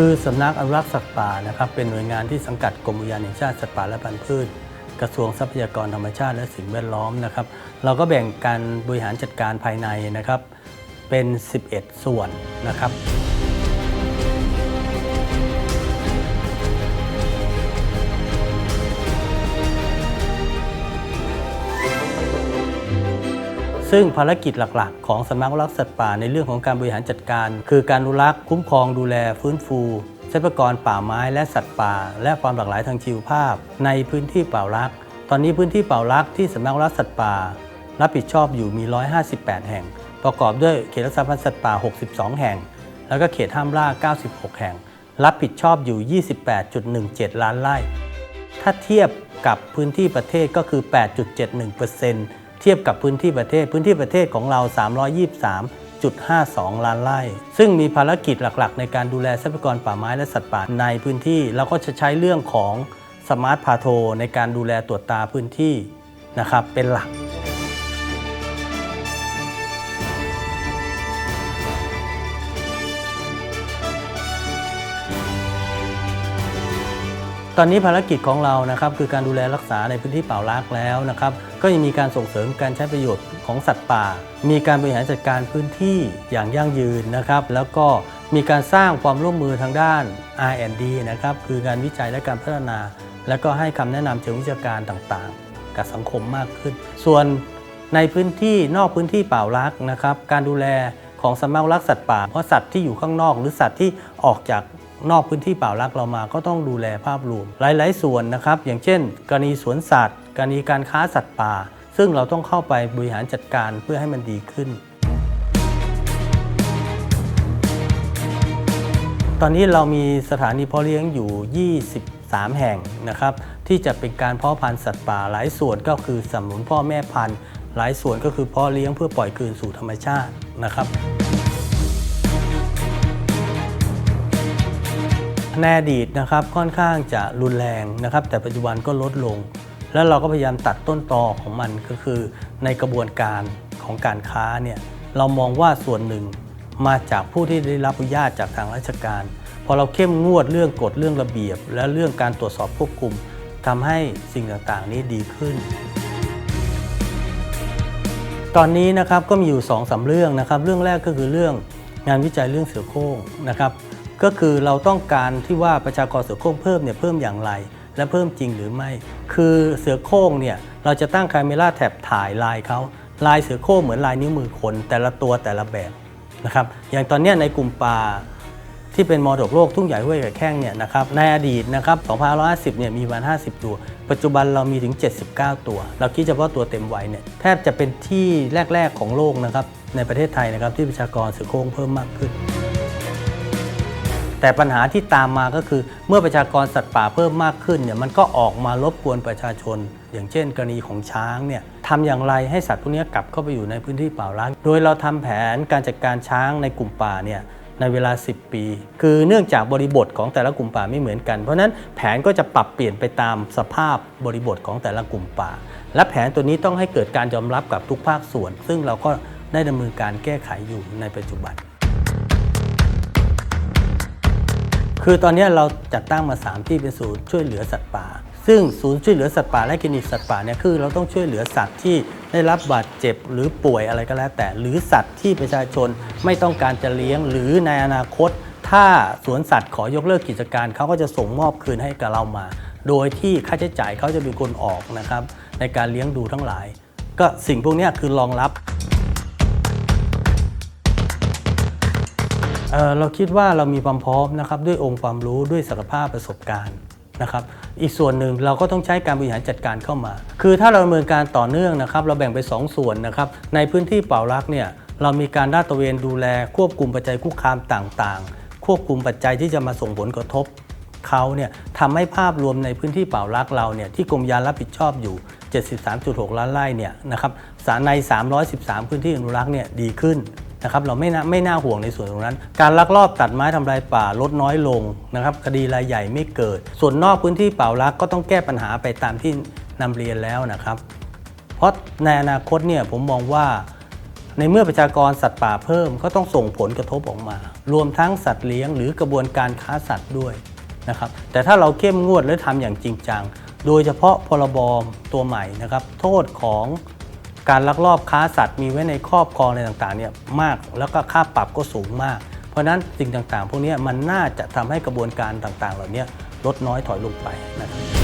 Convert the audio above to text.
คือสำนักอนุรักษ์สัตว์ป่านะครับเป็นหน่วยงานที่สังกัดกรมอุทยานแห่งชาติสัตว์ป่าและพันธุ์พืช กระทรวงทรัพยากรธรรมชาติและสิ่งแวดล้อมนะครับเราก็แบ่งการบริหารจัดการภายในนะครับเป็น 11 ส่วนนะครับ ซึ่งภารกิจหลักๆ ของสำนักรักสัตว์ป่าในเรื่องของการบริหารจัดการ คือการอนุรักษ์คุ้มครองดูแลฟื้นฟูทรัพยากรป่าไม้และสัตว์ป่า และความหลากหลายทางชีวภาพ ในพื้นที่ป่ารัก ตอนนี้พื้นที่ป่ารักที่สำนักรักสัตว์ป่า รับผิดชอบอยู่มี 158 แห่ง ประกอบด้วยเขตรักษาพันธุ์สัตว์ป่า 62 แห่ง แล้วก็เขตห้ามล่า 96 แห่ง รับผิดชอบอยู่ 28.17 ล้านไร่ถ้าเทียบกับพื้นที่ประเทศก็คือ 8.71%เทียบกับพื้นที่ประเทศ พื้นที่ประเทศของเรา 323.52 ล้านไร่ ซึ่งมีภารกิจหลักๆ ในการดูแลทรัพยากรป่าไม้และสัตว์ป่าในพื้นที่ เราก็จะใช้เรื่องของสมาร์ทพาโทในการดูแลตรวจตาพื้นที่นะครับเป็นหลัก ตอนนี้ภารกิจของเรานะครับคือการดูแลรักษาในพื้นที่ป่ารักแล้วนะครับก็ยังมีการส่งเสริมการใช้ประโยชน์ของสัตว์ป่า มีการบริหารจัดการพื้นที่อย่างยั่งยืนนะครับ แล้วก็มีการสร้างความร่วมมือทางด้าน R&D นะครับคือการวิจัยและการพัฒนา และก็ให้คำแนะนำเชิงวิชาการต่างๆ กับสังคมมากขึ้น ส่วนในพื้นที่นอกพื้นที่ป่ารักนะครับ การดูแลของสำนักรักษ์สัตว์ป่าเพราะสัตว์ที่อยู่ข้างนอก หรือสัตว์ที่ออกจาก นอกพื้นที่ป่ารักเรามาก็ต้องดูแลภาพรวม หลาย ๆ ส่วนนะครับ อย่างเช่น กรณีสวนสัตว์ กรณีการค้าสัตว์ป่า ซึ่งเราต้องเข้าไปบริหารจัดการเพื่อให้มันดีขึ้น ตอนนี้เรามีสถานีเพาะเลี้ยงอยู่ 23 แห่งนะครับ ที่จะเป็นการเพาะพันธุ์สัตว์ป่าหลายส่วนก็คือสนับสนุนพ่อแม่พันธุ์ หลายส่วนก็คือเพาะเลี้ยงเพื่อปล่อยคืนสู่ธรรมชาตินะครับ ในอดีตนะครับค่อนข้างจะรุนแรงนะครับ แต่ปัจจุบันก็ลดลง แล้วเราก็พยายามตัดต้นตอของมันก็คือในกระบวนการของการค้าเนี่ยเรามองว่าส่วนหนึ่งมาจากผู้ที่ได้รับอนุญาตจากทางราชการ พอเราเข้มงวดเรื่องกฎเรื่องระเบียบ และเรื่องการตรวจสอบควบคุมทำให้สิ่งต่างๆ นี้ดีขึ้น ตอนนี้นะครับก็มีอยู่2อสาเรื่องนะครับ เรื่องแรกก็คือเรื่องงานวิจัยเรื่องเสือโคร่งนะครับ ก็คือเราต้องการที่ว่าประชากรเสือโคร่งเพิ่มเนี่ยเพิ่มอย่างไร และเพิ่มจริงหรือไม่ คือเสือโคร่งเนี่ยเราจะตั้งคาเมล่าแท็บถ่ายลายเขาลายเสือโคร่งเหมือนลายนิ้วมือคนแต่ละตัวแต่ละแบบนะครับอย่างตอนนี้ในกลุ่มป่าที่เป็นมรดกโลกทุ่งใหญ่ห้วยแข้งเนี่ยนะครับในอดีตนะครับ2550เนี่ยมีประมาณ50 ตัว ปัจจุบันเรามีถึง 79 ตัว เราคิดเฉพาะตัวเต็มวัยเนี่ยแทบจะเป็นที่แรก ๆของโลกนะครับในประเทศไทยนะครับที่ประชากรเสือโคร่งเพิ่มมากขึ้น แต่ปัญหาที่ตามมาก็คือเมื่อประชากรสัตว์ป่าเพิ่มมากขึ้นเนี่ยมันก็ออกมารบกวนประชาชน อย่างเช่น กรณีของช้างเนี่ยทำอย่างไรให้สัตว์พวกนี้กลับเข้าไปอยู่ในพื้นที่ป่าร้าง โดยเราทำแผนการจัดการช้างในกลุ่มป่าเนี่ยในเวลา 10 ปี คือเนื่องจากบริบทของแต่ละกลุ่มป่าไม่เหมือนกัน เพราะฉะนั้นแผนก็จะปรับเปลี่ยนไปตามสภาพบริบทของแต่ละกลุ่มป่า และแผนตัวนี้ต้องให้เกิดการยอมรับกับทุกภาคส่วน ซึ่งเราก็ได้ดำเนินการแก้ไขอยู่ในปัจจุบัน คือตอนนี้เราจัดตั้งมา 3 ที่เป็นศูนย์ช่วยเหลือสัตว์ป่า ซึ่งศูนย์ช่วยเหลือสัตว์ป่าและคลินิกสัตว์ป่าเนี่ยคือเราต้องช่วยเหลือสัตว์ที่ได้รับบาดเจ็บหรือป่วยอะไรก็แล้วแต่ หรือสัตว์ที่ประชาชนไม่ต้องการจะเลี้ยง หรือในอนาคต ถ้าสวนสัตว์ขอยกเลิกกิจการเขาก็จะส่งมอบคืนให้กับเรามา โดยที่ค่าใช้จ่ายเขาจะเป็นคนออกนะครับในการเลี้ยงดูทั้งหลาย ก็สิ่งพวกนี้คือรองรับ เเราคิดว่าเรามีความพร้อมนะครับด้วยองค์ความรู้ด้วยศักยภาพประสบการณ์นะครับอีกส่วนหนึ่งเราก็ต้องใช้การบริหารจัดการเข้ามา คือถ้าเราดำเนินการต่อเนื่องนะครับ เราแบ่งไป 2 ส่วนนะครับในพื้นที่เป่ารักเนี่ยเรามีการลาดตระเวนดูแล ควบคุมปัจจัยคุกคามต่างๆ ควบคุมปัจจัยที่จะมาส่งผลกระทบเขาเนี่ยทำให้ภาพรวมในพื้นที่เป่ารักเราเนี่ยที่กรมยานรับผิดชอบอยู่ 73.6 ล้านไร่เนี่ยนะครับสารใน 313 พื้นที่อนุรักษ์เนี่ยดีขึ้น นะครับเราไม่น่าไม่น่าห่วงในส่วนตรงนั้น การลักลอบตัดไม้ทำลายป่าลดน้อยลงนะครับคดีรายใหญ่ไม่เกิด ส่วนนอกพื้นที่เป่ารักก็ต้องแก้ปัญหาไปตามที่นำเรียนแล้วนะครับ เพราะในอนาคตเนี่ยผมมองว่า ในเมื่อประชากรสัตว์ป่าเพิ่มก็ต้องส่งผลกระทบออกมา รวมทั้งสัตว์เลี้ยงหรือกระบวนการค้าสัตว์ด้วยนะครับแต่ถ้าเราเข้มงวดและทำอย่างจริงจัง โดยเฉพาะพรบตัวใหม่นะครับโทษของ การลักลอบค้าสัตว์มีไว้ในครอบครองอะไรต่างๆเนี่ยมากแล้วก็ค่าปรับก็สูงมาก เพราะฉะนั้นสิ่งต่างๆ พวกนี้มันน่าจะทำให้กระบวนการต่างๆ เหล่านี้ลดน้อยถอยลงไปนะครับ